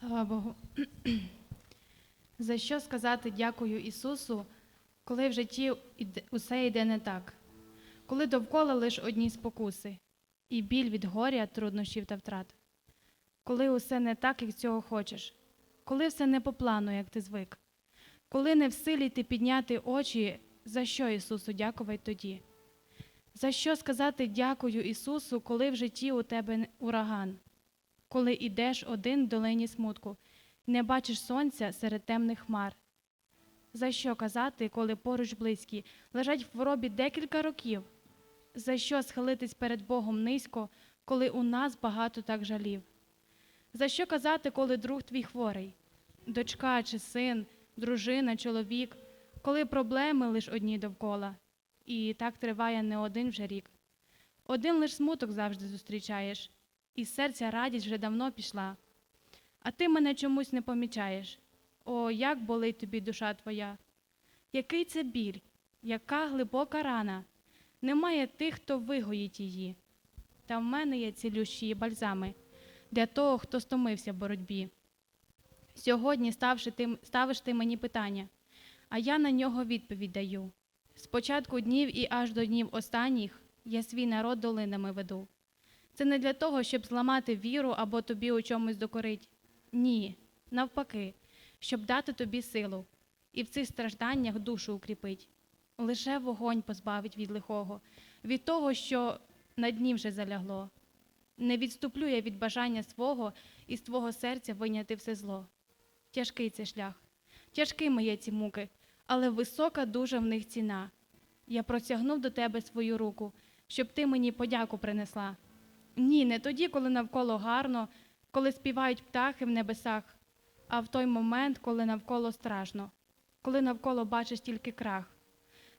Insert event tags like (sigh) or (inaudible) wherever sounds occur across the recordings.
Слава Богу. (clears throat) За що сказати дякую Ісусу, коли в житті усе йде не так, коли довкола лиш одні спокуси, і біль від горя, труднощів та втрат, коли усе не так, як цього хочеш, коли все не по плану, як ти звик, коли не в силі ти підняти очі, за що Ісусу дякувати тоді? За що сказати дякую Ісусу, коли в житті у тебе ураган? Коли ідеш один в долині смутку, не бачиш сонця серед темних хмар. За що казати, коли поруч близькі лежать в хворобі декілька років? За що схилитись перед Богом низько, коли у нас багато так жалів? За що казати, коли друг твій хворий, дочка чи син, дружина, чоловік, коли проблеми лиш одні довкола, і так триває не один вже рік. Один лиш смуток завжди зустрічаєш, і серця радість вже давно пішла. А ти мене чомусь не помічаєш. О, як болить тобі душа твоя! Який це біль, яка глибока рана! Немає тих, хто вигоїть її. Та в мене є цілющі бальзами для того, хто стомився в боротьбі. Сьогодні ставши ти, ставиш ти мені питання, а я на нього відповідь даю. З початку днів і аж до днів останніх я свій народ долинами веду. Це не для того, щоб зламати віру або тобі у чомусь докорить. Ні, навпаки, щоб дати тобі силу і в цих стражданнях душу укріпить. Лише вогонь позбавить від лихого, від того, що на дні вже залягло. Не відступлю я від бажання свого і з твого серця виняти все зло. Тяжкий це шлях, тяжкими є ці муки, але висока дуже в них ціна. Я протягнув до тебе свою руку, щоб ти мені подяку принесла. Ні, не тоді, коли навколо гарно, коли співають птахи в небесах, а в той момент, коли навколо страшно, коли навколо бачиш тільки крах.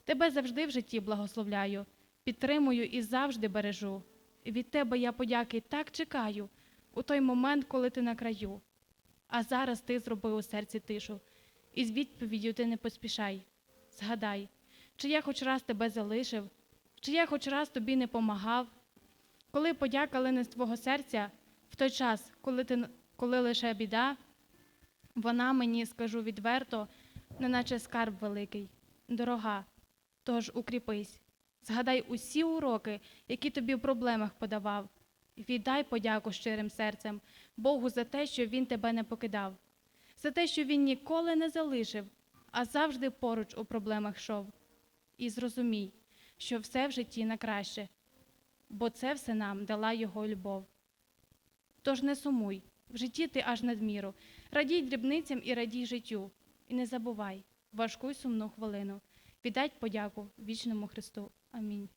Тебе завжди в житті благословляю, підтримую і завжди бережу. Від тебе я подяки так чекаю у той момент, коли ти на краю. А зараз ти зробив у серці тишу, і з відповіддю ти не поспішай. Згадай, чи я хоч раз тебе залишив, чи я хоч раз тобі не помагав, коли подяка лине з твого серця, в той час, коли, ти, коли лише біда, вона мені, скажу відверто, неначе скарб великий, дорога. Тож укріпись, згадай усі уроки, які тобі в проблемах подавав. Віддай подяку щирим серцем Богу за те, що Він тебе не покидав, за те, що Він ніколи не залишив, а завжди поруч у проблемах йшов. І зрозумій, що все в житті на краще, бо це все нам дала Його любов. Тож не сумуй, в житті ти аж надміру, радій дрібницям і радій життю, і не забувай важку й сумну хвилину. Віддать подяку вічному Христу. Амінь.